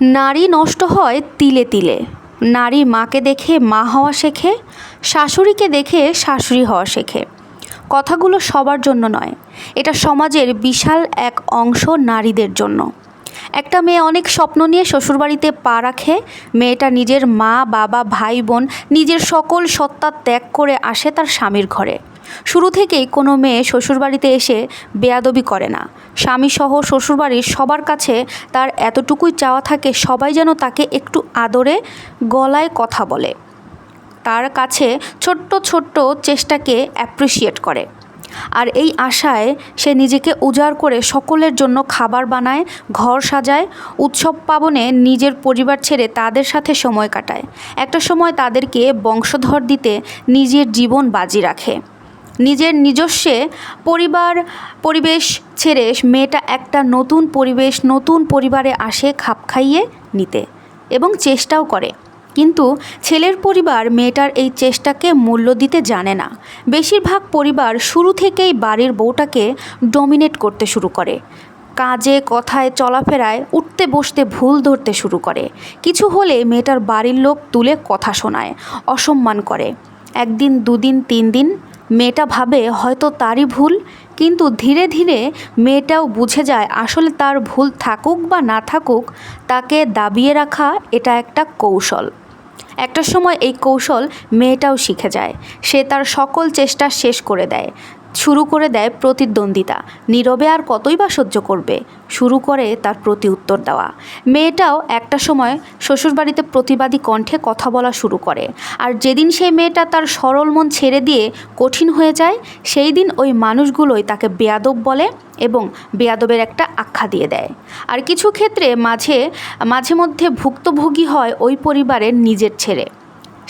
নারী নষ্ট হয় তিলে তিলে। নারী মাকে দেখে মা হওয়া শেখে, শাশুড়িকে দেখে শাশুড়ি হওয়া শেখে। কথাগুলো সবার জন্য নয়, এটা সমাজের বিশাল এক অংশ নারীদের জন্য। একটা মেয়ে অনেক স্বপ্ন নিয়ে শ্বশুরবাড়িতে পা রাখে, মেয়েটা নিজের মা, বাবা, ভাই, বোন নিজের সকল সত্তা ত্যাগ করে আসে তার স্বামীর ঘরে। শুরু থেকেই কোনো মেয়ে শ্বশুরবাড়িতে এসে বেয়াদবি করে না। স্বামীসহ শ্বশুরবাড়ির সবার কাছে তার এতটুকুই চাওয়া থাকে, সবাই যেন তাকে একটু আদরে গলায় কথা বলে। তার কাছে ছোট্ট ছোট্ট চেষ্টাকে অ্যাপ্রিসিয়েট করে। আর এই আশায় সে নিজেকে উজাড় করে সকলের জন্য খাবার বানায়, ঘর সাজায়, উৎসব পাবনে নিজের পরিবার ছেড়ে তাদের সাথে সময় কাটায়। একটা সময় তাদেরকে বংশধর দিতে নিজের জীবন বাজি রাখে। নিজের নিজস্বে পরিবার, পরিবেশ ছেড়ে মেয়েটা একটা নতুন পরিবেশ, নতুন পরিবারে আসে খাপ খাইয়ে নিতে এবং চেষ্টাও করে। কিন্তু ছেলের পরিবার মেয়েটার এই চেষ্টাকে মূল্য দিতে জানে না। বেশিরভাগ পরিবার শুরু থেকেই বাড়ির বউটাকে ডমিনেট করতে শুরু করে। কাজে, কথায়, চলাফেরায় উঠতে বসতে ভুল ধরতে শুরু করে। কিছু হলে মেয়েটার বাড়ির লোক তুলে কথা শোনায়, অসম্মান করে। একদিন, দুদিন, তিন দিন মেয়েটা ভাবে হয়তো তারই ভুল, কিন্তু ধীরে ধীরে মেয়েটাও বুঝে যায় আসলে তার ভুল থাকুক বা না থাকুক, তাকে দাবিয়ে রাখা এটা একটা কৌশল। একটা সময় এই কৌশল মেয়েটাও শিখে যায়। সে তার সকল চেষ্টা শেষ করে দেয়। শুরু করে দেয় প্রতিদ্বন্দ্বিতা। নীরবে আর কতই বা সহ্য করবে? শুরু করে তার প্রতি উত্তর দেওয়া। মেয়েটাও একটা সময় শ্বশুরবাড়িতে প্রতিবাদী কণ্ঠে কথা বলা শুরু করে। আর যেদিন সেই মেয়েটা তার সরল মন ছেড়ে দিয়ে কঠিন হয়ে যায়, সেই দিন ওই মানুষগুলোই তাকে বেয়াদব বলে এবং বেয়াদবের একটা আখ্যা দিয়ে দেয়। আর কিছু ক্ষেত্রে মাঝে মাঝে মধ্যে ভুক্তভোগী হয় ওই পরিবারের নিজের ছেলে।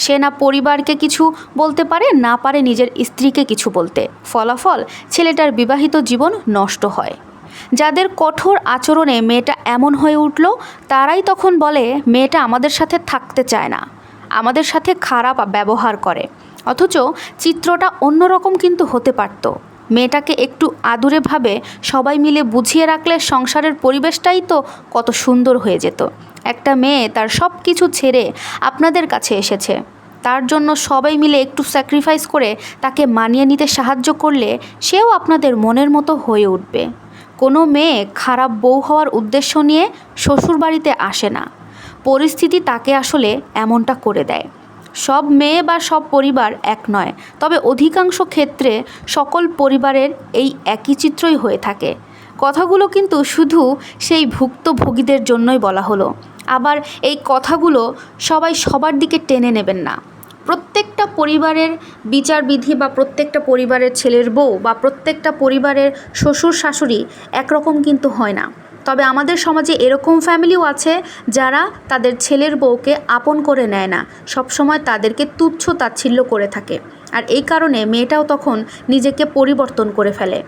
সে না পরিবারকে কিছু বলতে পারে, না পারে নিজের স্ত্রীকে কিছু বলতে। ফলাফল, ছেলেটার বিবাহিত জীবন নষ্ট হয়। যাদের কঠোর আচরণে মেয়েটা এমন হয়ে উঠল, তারাই তখন বলে, মেয়েটা আমাদের সাথে থাকতে চায় না। আমাদের সাথে খারাপ ব্যবহার করে। অথচ চিত্রটা অন্যরকম কিন্তু হতে পারত। মেয়েটাকে একটু আদুরেভাবে সবাই মিলে বুঝিয়ে রাখলে সংসারের পরিবেশটাই তো কত সুন্দর হয়ে যেত। একটা মেয়ে তার সব কিছু ছেড়ে আপনাদের কাছে এসেছে। তার জন্য সবাই মিলে একটু স্যাক্রিফাইস করে তাকে মানিয়ে নিতে সাহায্য করলে সেও আপনাদের মনের মতো হয়ে উঠবে। কোনো মেয়ে খারাপ বউ হওয়ার উদ্দেশ্য নিয়ে শ্বশুরবাড়িতে আসে না। পরিস্থিতি তাকে আসলে এমনটা করে দেয়। সব মেয়ে বা সব পরিবার এক নয়। তবে অধিকাংশ ক্ষেত্রে সকল পরিবারের এই একই চিত্রই হয়ে থাকে। কথাগুলো কিন্তু শুধু সেই ভুক্তভোগীদের জন্যই বলা হলো। আবার এই কথাগুলো সবাই সবার দিকে টেনে নেবেন না। প্রত্যেকটা পরিবারের বিচার বিধি বা প্রত্যেকটা পরিবারের ছেলের বউ বা প্রত্যেকটা পরিবারের শ্বশুর শাশুড়ি একরকম কিন্তু হয় না। তবে আমাদের সমাজে এরকম ফ্যামিলিও আছে যারা তাদের ছেলের বউকে আপন করে নেয় না। সবসময় তাদেরকে তুচ্ছ তাচ্ছিল্য করে থাকে। আর এই কারণে মেয়েটাও তখন নিজেকে পরিবর্তন করে ফেলে।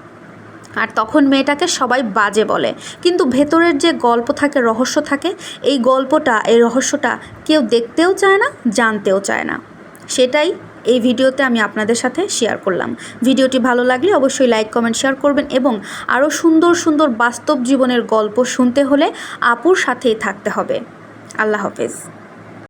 আর তখন মেয়েটাকে সবাই বাজে বলে। কিন্তু ভেতরের যে গল্প থাকে, রহস্য থাকে, এই গল্পটা, এই রহস্যটা কেউ দেখতেও চায় না, জানতেও চায় না। সেটাই এই ভিডিওতে আমি আপনাদের সাথে শেয়ার করলাম। ভিডিওটি ভালো লাগলে অবশ্যই লাইক কমেন্ট শেয়ার করবেন এবং আরও সুন্দর সুন্দর বাস্তব জীবনের গল্প শুনতে হলে আপুর সাথেই থাকতে হবে। আল্লাহ হাফেজ।